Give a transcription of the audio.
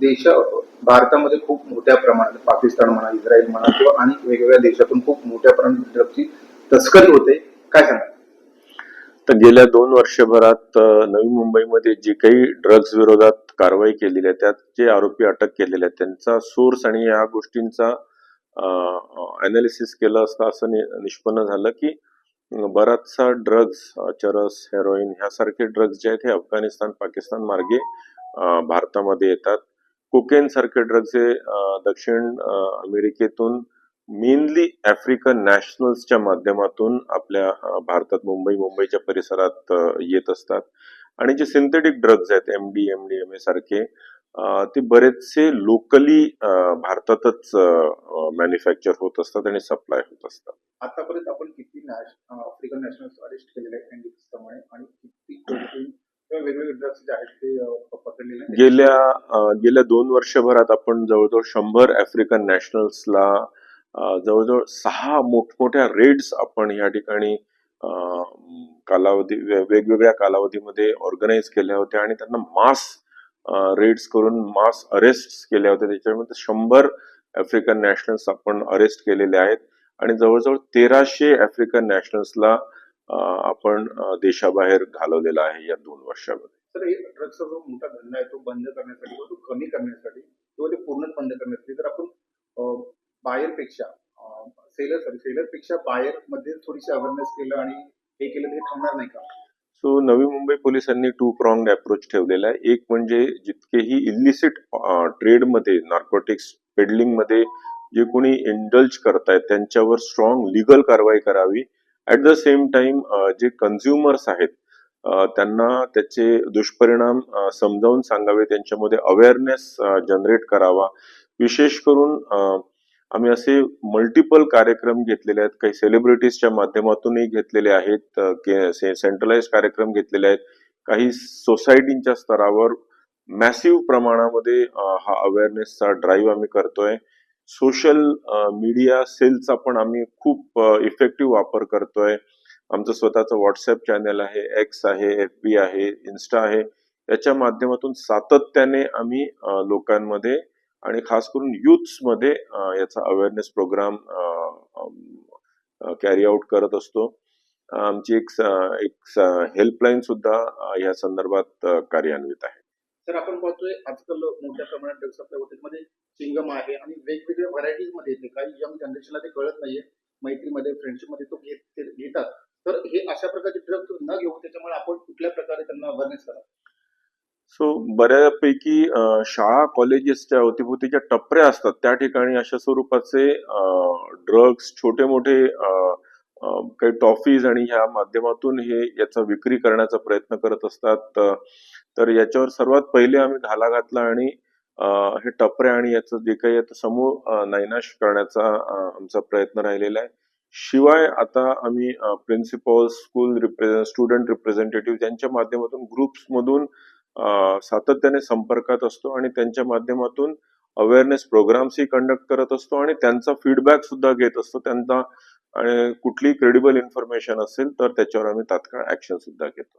देश भारतामध्ये खूप मोठ्या प्रमाणात पाकिस्तान म्हणा इस्रायल म्हणा किंवा आणि वेगवेगळ्या देशातून खूप मोठ्या प्रमाणात ड्रगची तस्करी होते. काय सांगा तर गेल्या दोन वर्षभरात नवी मुंबईमध्ये जे काही ड्रग्ज विरोधात कारवाई केलेली आहे त्यात जे आरोपी अटक केलेले आहेत त्यांचा सोर्स आणि या गोष्टींचा अनालिसिस केलं असता असं नि- निष्पन्न झालं की बराचसा ड्रग्ज चरस हेरोईन ह्यासारखे ड्रग्ज जे आहेत हे अफगाणिस्तान पाकिस्तान मार्गे भारतामध्ये येतात. कोकेन सारखे ड्रग्ज हे दक्षिण अमेरिकेतून मेनली आफ्रिकन नॅशनल्सच्या माध्यमातून आपल्या भारतात मुंबई मुंबईच्या परिसरात येत असतात. आणि जे सिंथेटिक ड्रग्ज आहेत M D M D M A सारखे ते बरेचसे लोकली भारतातच मॅन्युफॅक्चर होत असतात आणि सप्लाय होत असतात. आतापर्यंत आपण किती आफ्रिकन नॅशनल्स अरेस्ट केलेले आहेत आणि किती वेगवेगळे ड्रग्स जे आहेत ते गेल्या गेल्या दोन वर्षभरात आपण जवळजवळ शंभर आफ्रिकन नॅशनल्सला जवळजवळ सहा मोठमोठ्या रेड्स आपण या ठिकाणी कालावधी वेगवेगळ्या कालावधीमध्ये ऑर्गनाईज केल्या होत्या आणि त्यांना मास रेड्स करून मास अरेस्ट केल्या होत्या. त्याच्यामध्ये शंभर आफ्रिकन नॅशनल्स आपण अरेस्ट केलेले आहेत. आणि जवळजवळ तेराशे आफ्रिकन नॅशनल्सला आपण देशाबाहेर घालवलेला आहे या दोन वर्षामध्ये. तर हे ड्रग्सचा जो मोठा धंदा आहे तो बंद करण्यासाठी किंवा तो कमी करण्यासाठी किंवा ते पूर्ण बंद करण्यासाठी जर आपण बायरपेक्षा सेलर सॉरी सेलरपेक्षा बायरमध्ये थोडीशी अवेअरनेस केलं आणि हे केलं तर हे थांबणार नाही का? सो नवी मुंबई पोलिसांनी टू प्रॉंग अप्रोच ठेवलेला आहे. एक म्हणजे जितकेही इलिसिट ट्रेडमध्ये नार्कोटिक्स पेडलिंगमध्ये जे कोणी इंडल्ज करतायत त्यांच्यावर स्ट्रॉंग लिगल कारवाई करावी. ऍट द सेम टाइम जे कन्झ्युमर्स आहेत त्यांना त्याचे दुष्परिणाम समजावून सांगावे त्यांच्यामध्ये अवेअरनेस जनरेट करावा. विशेष करून आम्ही असे मल्टिपल कार्यक्रम घेतलेले आहेत. काही सेलिब्रिटीजच्या माध्यमातूनही घेतलेले आहेत. सेंट्रलाइज कार्यक्रम घेतलेले आहेत. काही सोसायटींच्या स्तरावर मॅसिव्ह प्रमाणामध्ये हा अवेअरनेसचा ड्राईव्ह आम्ही करतोय. सोशल मीडिया सेलचा पण आम्ही खूप इफेक्टिव्ह वापर करतोय. आमचं स्वतःचं व्हॉट्सअप चॅनल आहे एक्स आहे एफ बी आहे इन्स्टा आहे. याच्या माध्यमातून सातत्याने आम्ही लोकांमध्ये आणि खास करून youths मध्ये याचा अवेअरनेस प्रोग्राम कॅरी आउट करत असतो. आमची एक एक हेल्पलाईन सुद्धा या संदर्भात कार्यान्वित आहे. तर आपण पाहतोय आजकाल मोठ्या प्रमाणात ड्रग्स हॉटेलमध्ये चिंगम आहे आणि वेगवेगळ्या व्हरायटीजमध्ये येते. काही यंग जनरेशनला ते कळत नाहीये. मैत्रीमध्ये फ्रेंडशिपमध्ये तो घेत अशा प्रकारचे ड्रग न घेऊ त्याच्यामुळे आपण कुठल्या प्रकारे त्यांना अवेअरनेस करा सो बऱ्यापैकी शाळा कॉलेजेसच्या अवतीभोवतीच्या टपऱ्या असतात. त्या ठिकाणी अशा स्वरूपाचे ड्रग्स छोटे मोठे काही टॉफीज आणि ह्या माध्यमातून हे याचा विक्री करण्याचा प्रयत्न करत असतात. तर याच्यावर सर्वात पहिले आम्ही घाला घातला आणि हे टपऱ्या आणि याचं जे काही आता समूळ नायनाश करण्याचा आमचा प्रयत्न राहिलेला आहे. शिवाय आता आम्ही principal school represent student representative यांच्या माध्यमातून ग्रुप्समधून सातत्याने संपर्कात असतो आणि त्यांच्या माध्यमातून अवेअरनेस प्रोग्राम्सही कंडक्ट करत असतो आणि त्यांचा फीडबॅक सुद्धा घेत असतो. त्यांचा आणि कुठली क्रेडिबल इन्फॉर्मेशन असेल तर त्याच्यावर आम्ही तात्काळ ऍक्शन सुद्धा घेतो.